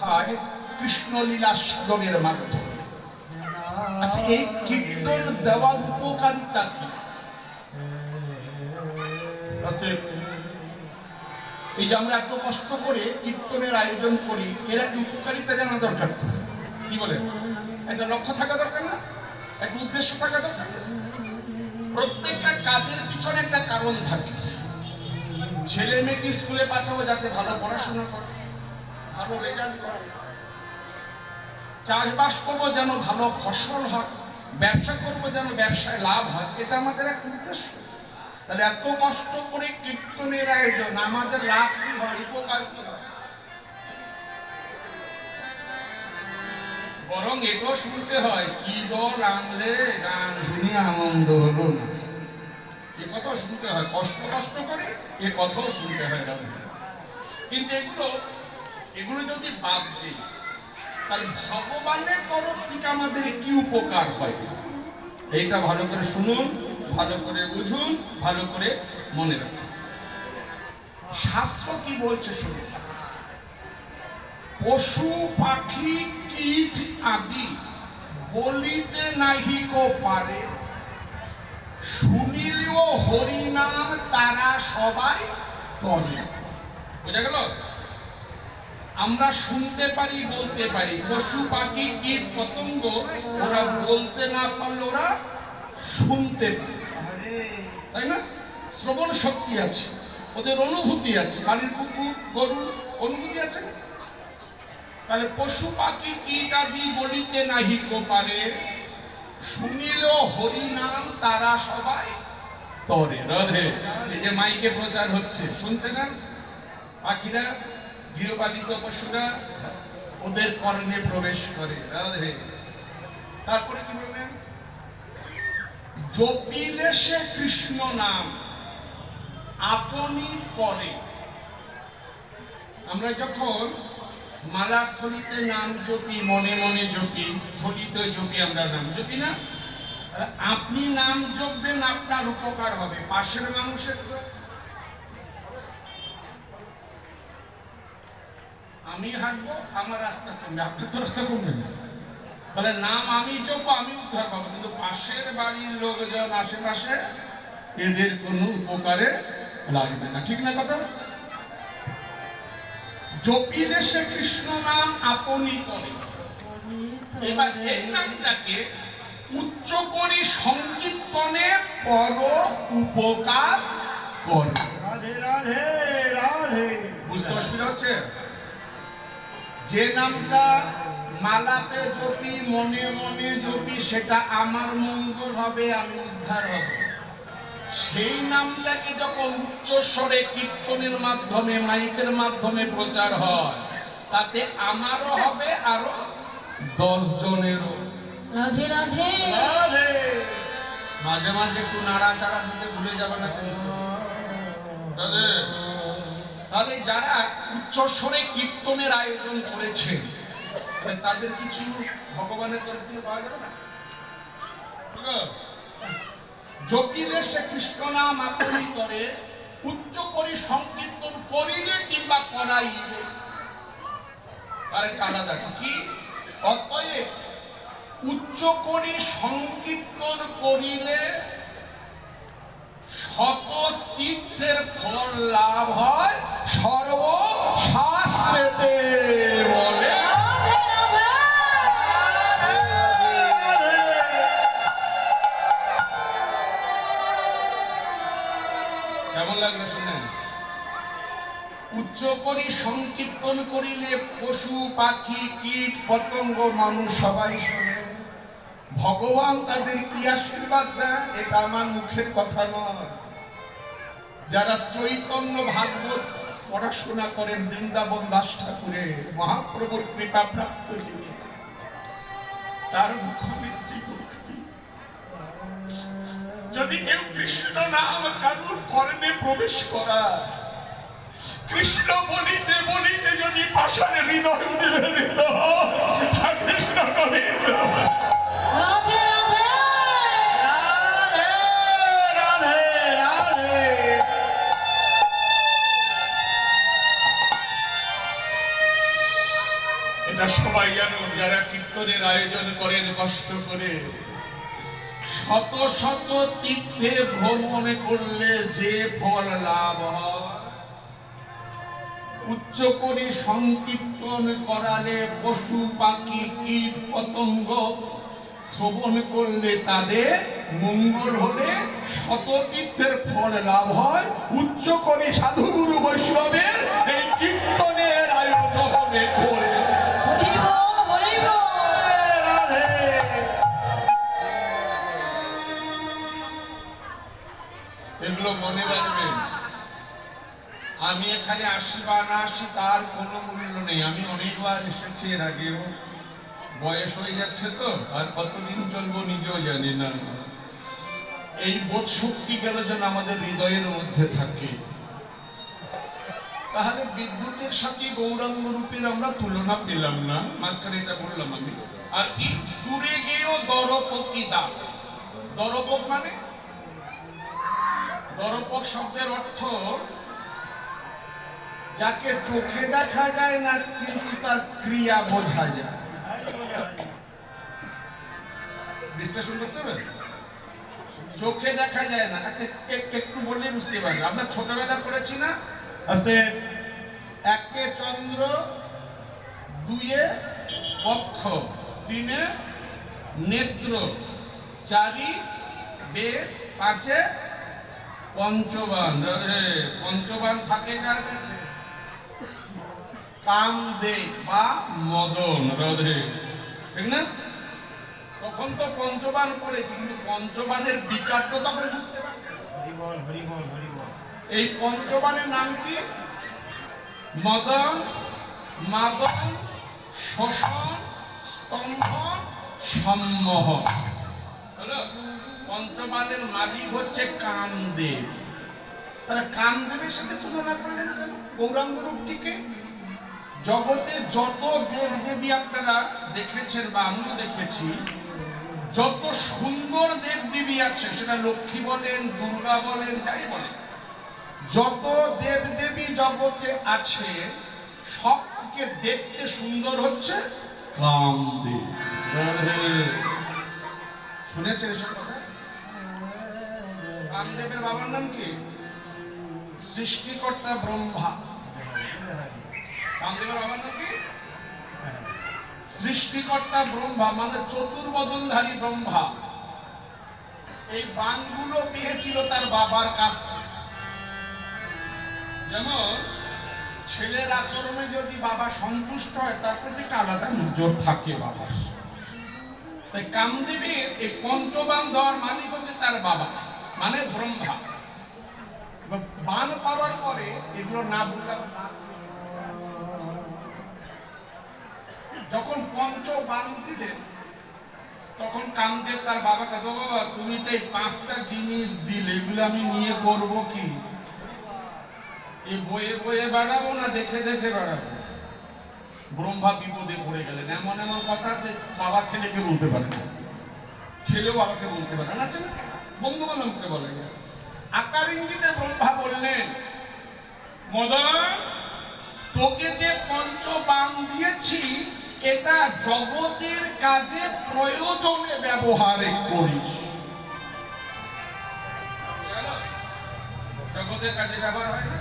খায় কৃষ্ণলীলা সাধনের মাধ্যমে। আচ্ছা এই কীর্তন দেওয়ার উপকারিতা কি? এই যে আমরা এত কষ্ট করে কীর্তনের আয়োজন করি এর একটা উপকারিতা জানা দরকার। কি বলেন? একটা লক্ষ্য থাকা দরকার না? একটা উদ্দেশ্য থাকা দরকার? প্রত্যেকটা কাজের পিছনে একটা কারণ থাকে। ছেলে মেয়েকে স্কুলে পাঠাবো যাতে ভালো পড়াশোনা করে। ভালো রেজাল্ট চাষবাস করব যেন ভালো ফসল হয়, ব্যবসা করব যেন ব্যবসায় লাভ হয়, এটা আমাদের এক উদ্দেশ্য। তাহলে এত কষ্ট করে কীর্তনের আয়োজন, আমাদের লাভ কি হয়, উপকার কি হয়? বরং এটাও শুনতে হয়, কি দল আনলে গান শুনে আনন্দ হলো না। এ কথাও শুনতে হয়, কষ্ট কষ্ট করে, এ কথাও শুনতে হয় কিন্তু এগুলো এগুলো যদি বাদ দিই, তাহলে ভগবানের তরফ থেকে আমাদের কি উপকার হয়? এইটা ভালো করে শুনুন, ভালো করে বুঝুন, ভালো করে মনে রাখুন। শাস্ত্র কি বলছে শুনুন? পশু, পাখি, কীট আদি বলিতে নাহি কো পারে, শুনিলেও হরিনাম তারা সবাই করে বুঝা গেল? আমরা শুনতে পারি, বলতে পারি। পশু পাখি, কীট পতঙ্গ, ওরা বলতে না পারলে ওরা শুনতে পারে। তাই না? শ্রবণ শক্তি আছে, ওদের অনুভূতি আছে। বাড়ির কুকুর, গরু, অনুভূতি আছে? তাহলে পশু পাখি, কীট আদি বলিতে নাহি পারে। শুনিলেও হরিনাম তারা সবাই তরে। রধে। এই যে মাইকে প্রচার হচ্ছে, শুনছে না? পাখিরা? গৃহপালিত পশুরা ওদের কর্ণে প্রবেশ করে। তারপরে কি বললেন? জপিলে সে কৃষ্ণ নাম, আপনি করে আমরা যখন মালার থলিতে নাম জপি, মনে মনে জপি, থলিতে জপি আমরা নাম জপি না? আপনি নাম জপবেন, আপনার উপকার হবে। পাশের মানুষের আমি হাঁটবো আমার রাস্তা কমবে আপনার তো রাস্তা কমবে না তাহলে নাম আমি জপবো আমি উদ্ধার পাবো। কিন্তু পাশের বাড়ির লোকজন আশেপাশে এদের কোনো উপকারে লাগবে না। ঠিক না কথা? জপিলে সে কৃষ্ণ নাম আপনি করে। এবার এই নামটাকে উচ্চ করি সংকীর্তনে পর উপকার করে। রাধে রাধে রাধে। বুঝতে অসুবিধা হচ্ছে? যে নামটা মালাতে জপি মনে মনে জপি সেটা আমার মঙ্গল হবে আমি উদ্ধার হব। সেই নামটাকে যখন উচ্চস্বরে কীর্তনের মাধ্যমে মাইকের মাধ্যমে প্রচার হয় তাতে আমারও হবে আরও দশ জনেরও রাধে। রাধে। মাঝে মাঝে একটু নাড়াচাড়া দিতে ভুলে যাবে না কিন্তু। তাহলে যারা উচ্চস্বরে কীর্তনের আয়োজন করেছে তাদের কিছু ভগবানের তরফ থেকে পাওয়া যাবে না? জপিলে সে কৃষ্ণ নাম আপনি করে উচ্চ করে সংকীর্তন করিলে কিংবা করাইলে। তার আলাদা আছে কি? অতএব উচ্চ করে সংকীর্তন করিলে শত তীর্থের ফল লাভ হয় সর্ব শাস্ত্রেতে বলে। কেমন লাগল শুনেন উচ্চ করি সংকীর্তন করিলে পশু, পাখি, কীট, পতঙ্গ, মানুষ সবাই শোনে। ভগবান তাদের কি আশীর্বাদ দেয়, এটা আমার মুখের কথা নয়। যারা চৈতন্য ভাগবত পড়াশোনা করেন, বৃন্দাবন দাস ঠাকুরের মহাপ্রভুর কৃপা প্রাপ্ত তার মুখ মিশ্রিত যদি কেউ কৃষ্ণ নাম কারুর কর্মে প্রবেশ করা কৃষ্ণ বলিতে বলিতে যদি পাষাণে হৃদয় করে শত শত তীর্থে ভ্রমণ করলে যে ফল লাভ হয়। উচ্চ করে সংকীর্তন করালে পশু পাখি কীট পতঙ্গ শ্রবণ করলে তাদের মঙ্গল হলে শত তীর্থের ফল লাভ হয়। উচ্চ করে সাধুগুরু বৈষ্ণবের এই কীর্তনের আয়োজন হবে মনে রাখবেন, আমি এখানে আসি বা না আসি তার কোনো মূল্য নেই। আমি অনেকবার এসেছি এর আগেও। বয়স হয়ে যাচ্ছে তো, আর কতদিন চলবো নিজেও জানি না। এই বোধ শক্তি গেল যেন আমাদের হৃদয়ের মধ্যে থাকে? তাহলে বিদ্যুতের সাথে গৌরাঙ্গ রূপের আমরা তুলনা পেলাম না? মাঝখানে এটা বললাম আমি। আর কি? দূরে গিয়েও দরপতি দাম দরপক মানে? দরপক শব্দের অর্থ যাকে চোখে দেখা যায় না, কিন্তু তার ক্রিয়া বোঝা যায়। বিশ্লেষণ করতে হবে? চোখে দেখা যায় না। আচ্ছা একটু বললে বুঝতে পারবে। আমরা ছোটবেলা করেছি না? আস্তে। একে চন্দ্র, দুয়ে পক্ষ তিনে নেত্র, চারি বেদ পাঁচে পঞ্চবান পঞ্চবান থাকে কার কাছে? কামদেব বা মদন রধে। ঠিক না? তখন তো পঞ্চবান করেছি কিন্তু পঞ্চবানের বিকার তো তখন বুঝতে বল এই পঞ্চবানের নাম কি? মদন মাদন শোষণ স্তম্ভন সম্মোহন। হলো? পঞ্চবানের মালিক হচ্ছে কামদেব। তারা কামদেবের সাথে তুলনা করলেন কেন? গৌরাঙ্গ রূপটিকে? জগতে যত দেব দেবী আপনারা দেখেছেন বা আমিও দেখেছি যত সুন্দর দেব দেবী আছে সেটা লক্ষ্মী বলেন দুর্গা বলেন যাই বলেন যত দেব দেবী জগতে আছে সব থেকে দেখতে সুন্দর হচ্ছে কামদেব। রাধে। শুনেছেন এসব কথা? কামদেবের বাবার নাম কি? সৃষ্টিকর্তা ব্রহ্মা। কামদেবের বাবার নাম কি? সৃষ্টিকর্তা ব্রহ্মা মানে চতুর্বদনধারী ব্রহ্মা। এই বানগুলো পেয়েছিল তার বাবার কাছ থেকে। যেমন, ছেলের আচরণে যদি বাবা সন্তুষ্ট হয়, তার প্রতি একটা আলাদা নজর থাকে বাবার। তাই কামদেবের এই পঞ্চবান দেওয়ার মালিক হচ্ছে তার বাবা। মানে ব্রহ্মা। বান পাওয়ার পরে এগুলো না যখন পঞ্চ বান দিলেন তখন কামদেব তার বাবাকে, বাবা তুমি তো এই পাঁচটা জিনিস দিলে, এগুলো আমি নিয়ে করব কি? এই বয়ে বয়ে বাড়াবো না, দেখে দেখে বাড়াবো? ব্রহ্মা বিপদে পড়ে গেলেন। এমন এমন কথা যে বাবা ছেলেকে বলতে পারে ছেলেও বাবাকে বলতে পারে না, ছেলে বন্ধু বান্ধবকে বলে যায় আকার ইঙ্গিতে ব্রহ্মা বললেন, মদন, তোকে যে পঞ্চ বান দিয়েছি, এটা জগতের কাজে প্রয়োজনে ব্যবহার করিস। জগতের কাজে ব্যবহার হয় না?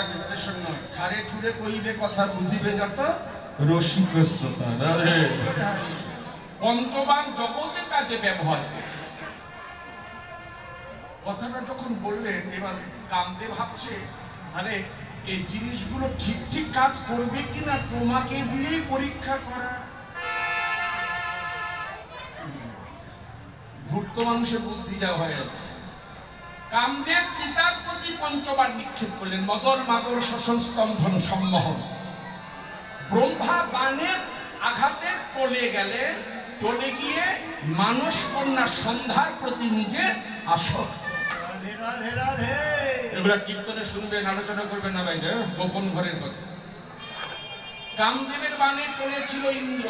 আর বিশ্লেষণ নয়। ঠারে ঠুরে কইবে কথা, বুঝিবে যত রসিক শ্রোতা। পঞ্চবান জগতের কাজে ব্যবহার। কথাটা যখন বললেন, এবার কামদে ভাবছে, আরে, এই জিনিসগুলো ঠিক ঠিক কাজ করবে কিনা তোমাকে দিয়েই পরীক্ষা করা? ধূর্ত মানুষের বুদ্ধি যা হয় কামদেব পিতার প্রতি পঞ্চবার নিক্ষেপ করলেন মদর মাদর শোষণ, স্তম্ভন, সম্মোহন। ব্রহ্মা বানের আঘাতে টলে গেলে টলে গিয়ে মানস কন্যা সন্ধ্যার প্রতি নিজে রাধে এগুলা কীর্তনে শুনবেন, আলোচনা করবেন না বাইরে গোপন ঘরের কথা। কামদেবের বানে পড়েছিল ইন্দ্র।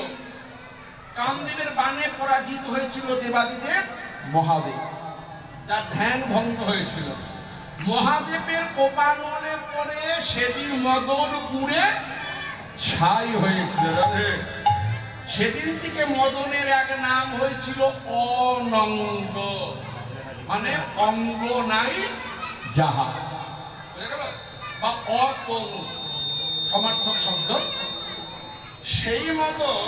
কামদেবের বানে পরাজিত হয়েছিল দেবাদিদেব মহাদেব। যার ধ্যান ভঙ্গ হয়েছিল। মহাদেবের কোপানলের পরে সেদিন মদন পুড়ে ছাই হয়েছিল। রাধে। সেদিন থেকে মদনের এক নাম হয়েছিল অনঙ্গ। মানে অঙ্গ নাই যাহা। বা অতঙ্গ সমার্থক শব্দ। সেই মতন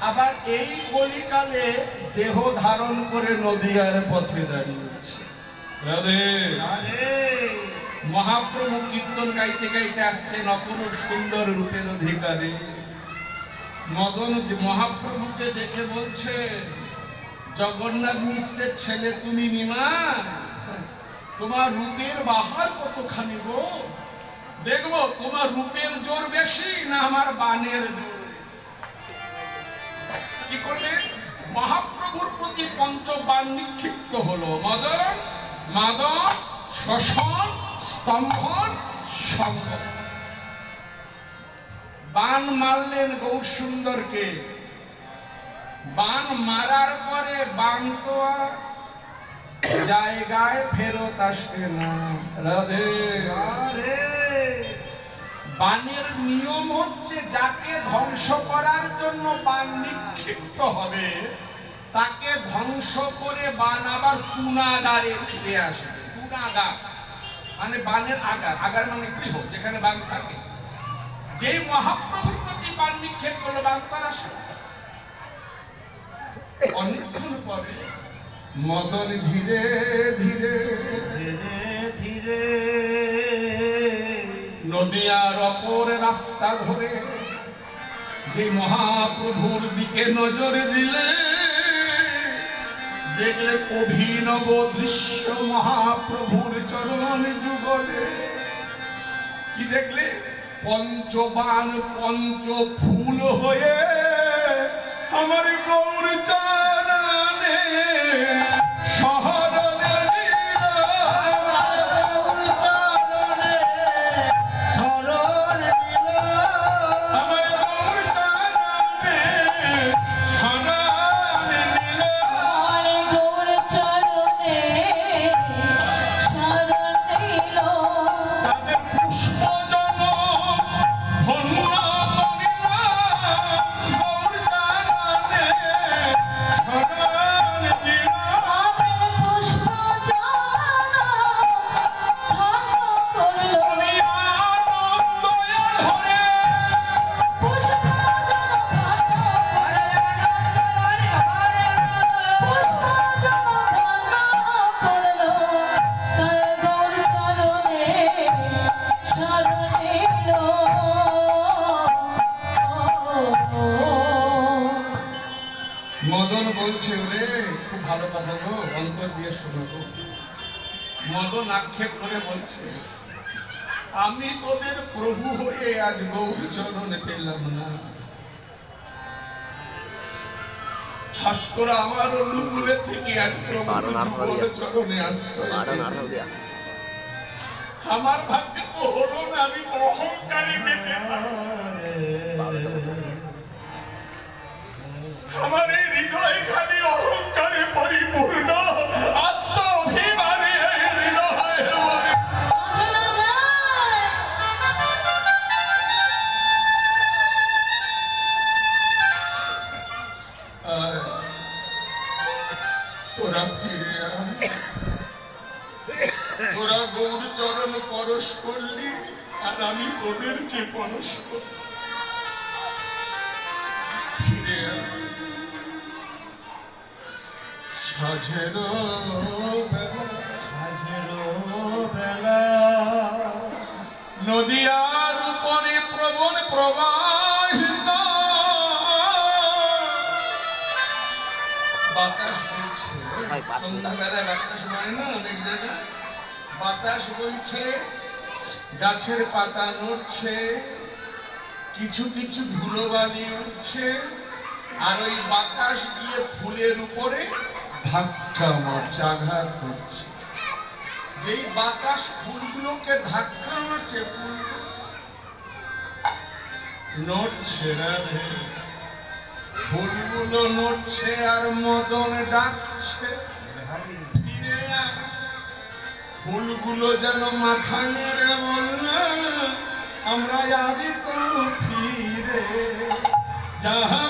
আবার এই কলিকালে দেহ ধারণ করে নদীয়ার পথে দাঁড়িয়েছে। মহাপ্রভু কীর্তন গাইতে গাইতে আসছে নতুন সুন্দর রূপের অধিকারী। মদন মহাপ্রভুকে দেখে বলছে, জগন্নাথ মিশ্রের ছেলে তুমি নিমা তোমার রূপের বাহার কতখানি গো? দেখব, তোমার রূপের জোর বেশি না আমার বানের জোর? কি করবে মহাপ্রভুর প্রতি পঞ্চবান নিক্ষিপ্ত হলো। মদন মাদন শোষণ স্তম্ভন সঙ্গ বান মারলেন গৌর সুন্দরকে বান মারার পরে বান তো জায়গায় ফেরত আসবে না। বানের নিয়ম হচ্ছে যাকে ধ্বংস করার জন্য বান নিক্ষিপ্ত হবে, তাকে ধ্বংস করে বান আবার তুনাগারে ফিরে আসবে। তুনাগার মানে বানের আগার। আগার মানে গৃহ, যেখানে বান থাকে। যে মহাপ্রভুর প্রতি বান নিক্ষেপ করল তার আসে অনেকক্ষণ পরে মদন ধীরে ধীরে ধীরে ধীরে নদিয়ার অপর রাস্তা ধরে যে মহাপ্রভুর দিকে নজর দিলে দেখলে অভিনব দৃশ্য মহাপ্রভুর চরণ যুগলে। কি দেখলে? পঞ্চবান পঞ্চ ফুল হয়ে আমার গৌর চরণে আমার অনুকূলে থেকে আজ। চরণে ভাগ্যে তো হলো না আমি অহংকারী আমার এই হৃদয় খালি অহংকারে পরিপূর্ণ। তোরা গৌর চরণ পরশ করলি আর আমি পরশ নদিয়ার উপরে প্রবল প্রবাহিত মিনিট। সন্ধ্যাবেলায় বাতাস বয় না, অনেক জায়গায় বাতাস বইছে, গাছের পাতা নড়ছে, কিছু কিছু ধুলোবালি উঠছে, আর ওই বাতাস গিয়ে ফুলের উপরে ধাক্কা মারছে, আঘাত করছে যেই বাতাস ফুলগুলোকে ধাক্কা মারছে ফুলগুলো নড়ছে রাধে ফুলগুলো নড়ছে আর মদন ডাকছে। ফুলগুলো যেন মাথা নেড়ে বলল, আমরা আদি তো ফিরে যাহা